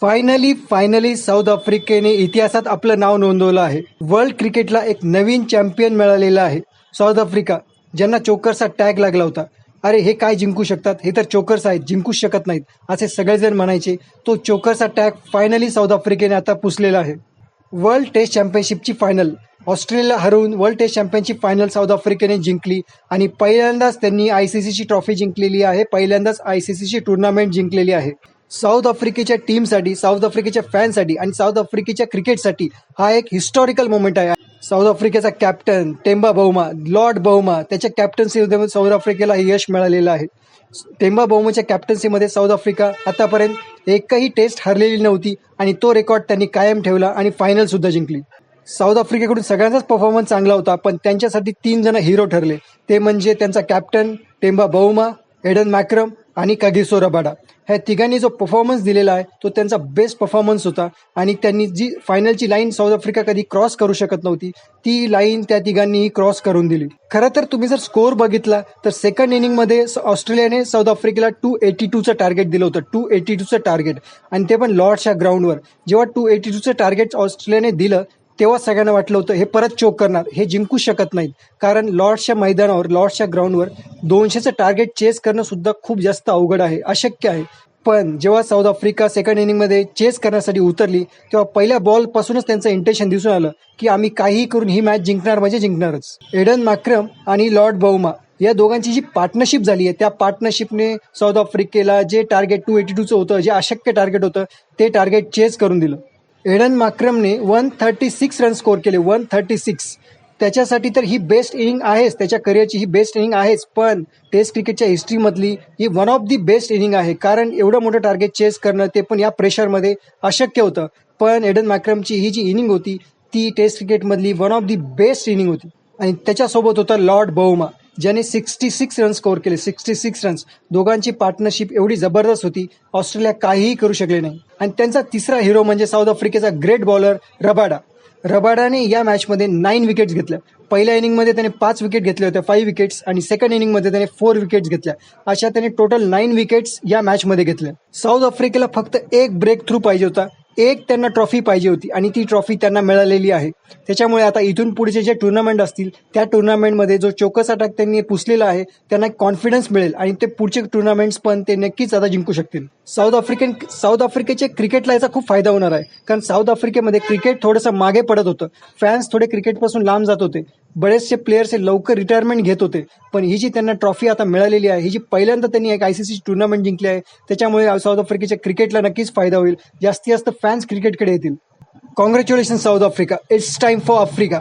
Finally finally south आफ्रिकेने इतिहासात आपलं नाव नोंदवलं आहे. वर्ल्ड क्रिकेटला एक नवीन चॅम्पियन मिळालेला आहे. साऊथ आफ्रिका ज्यांना चोकरचा टॅग लागला होता. अरे हे काय जिंकू शकतात? हे तर चोकर्स आहेत जिंकूच शकत नाहीत. असे सगळेजण म्हणायचे तो चोकरचा टॅग फायनली साऊथ आफ्रिकेने आता पुसलेला आहे. वर्ल्ड टेस्ट चॅम्पियनशिपची फायनल ऑस्ट्रेलियाला हरवून world test championship final south आफ्रिकेने जिंकली आणि पहिल्यांदाच त्यांनी आय सी सीची ट्रॉफी जिंकलेली आहे. पहिल्यांदाच आय सी सीची टुर्नामेंट जिंकलेली आहे. साऊथ आफ्रिकेच्या टीमसाठी साऊथ आफ्रिकेच्या फॅनसाठी आणि साऊथ आफ्रिकेच्या क्रिकेटसाठी हा एक हिस्टॉरिकल मोमेंट आहे. साऊथ आफ्रिकेचा captain Temba Bavuma lord Bavuma त्याच्या कॅप्टन्सीमध्ये साऊथ आफ्रिकेला हे यश मिळालेलं आहे. टेंबा बहुमाच्या कॅप्टन्सीमध्ये साऊथ आफ्रिका आतापर्यंत एकही टेस्ट हरलेली नव्हती आणि तो रेकॉर्ड त्यांनी कायम ठेवला आणि फायनल सुद्धा जिंकली. साऊथ आफ्रिकेकडून सगळ्यांचाच परफॉर्मन्स चांगला होता पण त्यांच्यासाठी तीन जण हिरो ठरले. ते म्हणजे त्यांचा captain Temba Bavuma Aiden Markram आणि कागिसो रबाडा ह्या तिघांनी जो परफॉर्मन्स दिलेला आहे तो त्यांचा बेस्ट परफॉर्मन्स होता. आणि त्यांनी जी फायनलची लाईन साऊथ आफ्रिका कधी क्रॉस करू शकत नव्हती ती लाईन त्या तिघांनीही क्रॉस करून दिली. खरं तर तुम्ही जर स्कोअर बघितला तर सेकंड इनिंगमध्ये ऑस्ट्रेलियाने साऊथ आफ्रिकेला टू एटी टूचं टार्गेट दिलं होतं. टू एटी टूचं टार्गेट आणि ते पण लॉर्ड्सच्या ग्राउंडवर जेव्हा टू एटी टूचं टार्गेट ऑस्ट्रेलियाने दिलं तेव्हा सगळ्यांना वाटलं होतं हे परत चोक करणार. हे जिंकू शकत नाहीत. कारण लॉर्ड्सच्या मैदानावर लॉर्ड्सच्या ग्राउंडवर दोनशेचं टार्गेट चेस करणं सुद्धा खूप जास्त अवघड आहे अशक्य आहे. पण जेव्हा साऊथ आफ्रिका सेकंड इनिंगमध्ये चेस करण्यासाठी उतरली तेव्हा पहिल्या बॉलपासूनच त्यांचं इंटेन्शन दिसून आलं की आम्ही काहीही करून ही मॅच जिंकणार म्हणजे जिंकणारच. एडन माक्रम आणि लॉर्ड बहुमा या दोघांची जी पार्टनरशिप झाली आहे त्या पार्टनरशिपने साऊथ आफ्रिकेला जे टार्गेट टू एटी टूचं होतं जे अशक्य टार्गेट होतं ते टार्गेट चेस करून दिलं. Aiden माक्रमने one thirty six run score केले. वन थर्टी सिक्स त्याच्यासाठी तर ही बेस्ट इनिंग आहेच. त्याच्या करिअरची ही बेस्ट इनिंग आहेच. पण टेस्ट क्रिकेटच्या हिस्ट्रीमधली ही one of the best inning आहे. कारण एवढं मोठं टार्गेट चेस करणं ते पण या प्रेशरमध्ये अशक्य होतं. पण एडन मॅक्रमची ही जी इनिंग होती ती test क्रिकेटमधली one of the best inning होती. आणि त्याच्यासोबत होता लॉर्ड बहुमा ज्याने सिक्स्टी सिक्स रन स्कोअर केले. सिक्स्टी सिक्स रन्स दोघांची पार्टनरशिप एवढी जबरदस्त होती. ऑस्ट्रेलिया काहीही करू शकले नाही. आणि त्यांचा तिसरा हिरो म्हणजे साऊथ आफ्रिकेचा ग्रेट बॉलर रबाडा रबाडाने या मॅचमध्ये नाईन विकेट्स घेतल्या. पहिल्या इनिंगमध्ये त्याने पाच विकेट घेतल्या होत्या फाईव्ह विकेट्स आणि सेकंड इनिंगमध्ये त्याने फोर विकेट्स घेतल्या. अशा त्याने टोटल नाईन विकेट्स या मॅचमध्ये घेतल्या. साऊथ आफ्रिकेला फक्त एक ब्रेक थ्रू पाहिजे होता. एक त्यांना ट्रॉफी पाहिजे होती आणि ती ट्रॉफी त्यांना मिळालेली आहे. त्याच्यामुळे आता इथून पुढचे जे टुर्नामेंट असतील त्या टुर्नामेंटमध्ये जो चोकस अटॅक त्यांनी पुसलेला आहे त्यांना कॉन्फिडन्स मिळेल आणि ते पुढचे टुर्नामेंट्स पण ते नक्कीच आता जिंकू शकतील. साऊथ आफ्रिकन साऊथ आफ्रिकेचे क्रिकेटला याचा खूप फायदा होणार आहे. कारण साऊथ आफ्रिकेमध्ये क्रिकेट थोडंसं मागे पडत होतं. फॅन्स थोडे क्रिकेटपासून लांब जात होते. बरेचसे प्लेयर्स हे लवकर रिटायरमेंट घेत होते. पण ही जी त्यांना ट्रॉफी आता मिळालेली आहे ही जी पहिल्यांदा त्यांनी एक आय सी सी टुर्नामेंट जिंकली आहे त्याच्यामुळे साऊथ आफ्रिकेच्या क्रिकेटला नक्कीच फायदा होईल. जास्तीत जास्त फॅन्स क्रिकेटकडे येतील. Congratulation south Africa. It's time for Africa